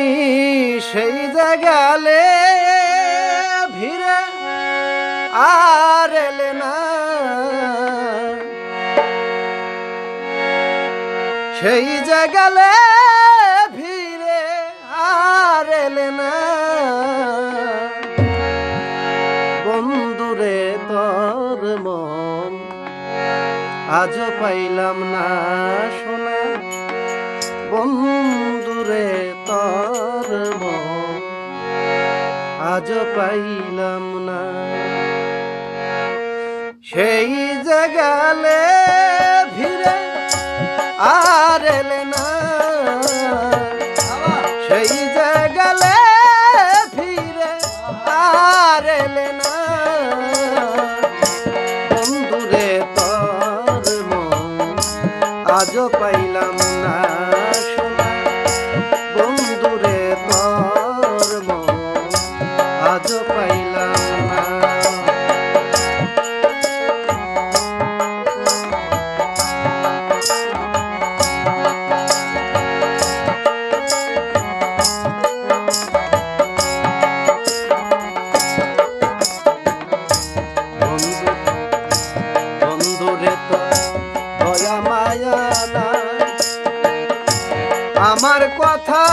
জানি সেই জায়গালে ভিড়ে আর এলে না। সেই জায়গালে ভিড়ে আর এলে না। বন্ধুরে তোর মন আজও পাইলাম না শোনা। বন্ধুরে তোর আজও পাইলাম না। সেই জায়গালে ভিড়ে আর এলে না। সেই জায়গালে ফিরে আর এলে না। আমার কথা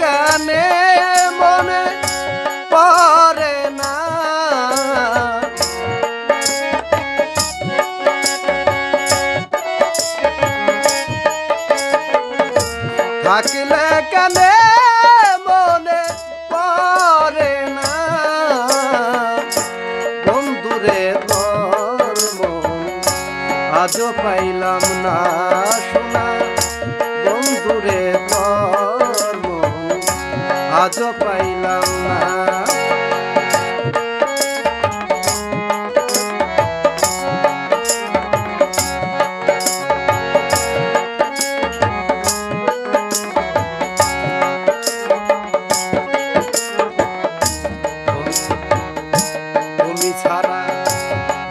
কানে মনে পরে না। থাকিলে কানে মনে পরে না। বন্ধুরে তোর মন আজও পাইলাম না আজও পাইলাম না।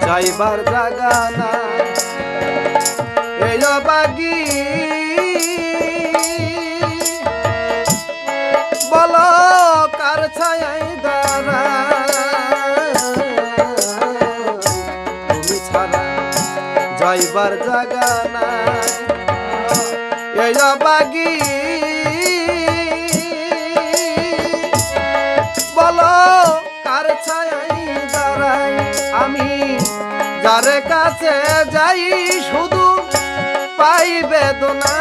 যাইবার নাই। এই বাগি নাই। এই বাগি। বলো কার ছায় দাঁড়াই আমি? যার কাছে যাই শুধু পাই বেদনা।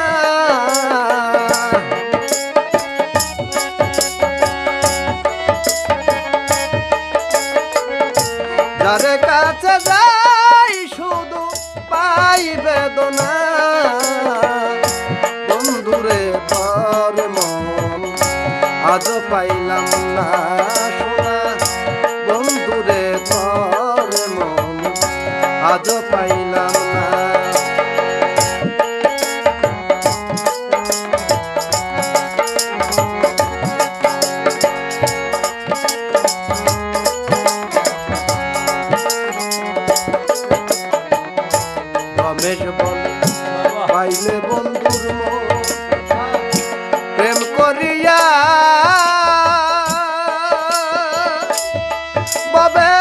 পাই বেদনা। বন্ধুরে তোর মন আজ পাইলাম না রমেশ বলে, পাইলে বন্ধুর প্রেম করিয়া বাবে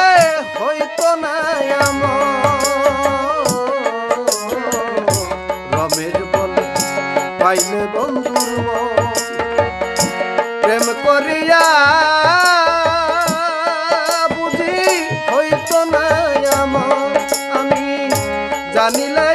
হইতো না রমেশ বলে, পাইলে বন্ধুর প্রেম করিয়া বুঝি হইতো না আমি জানিলে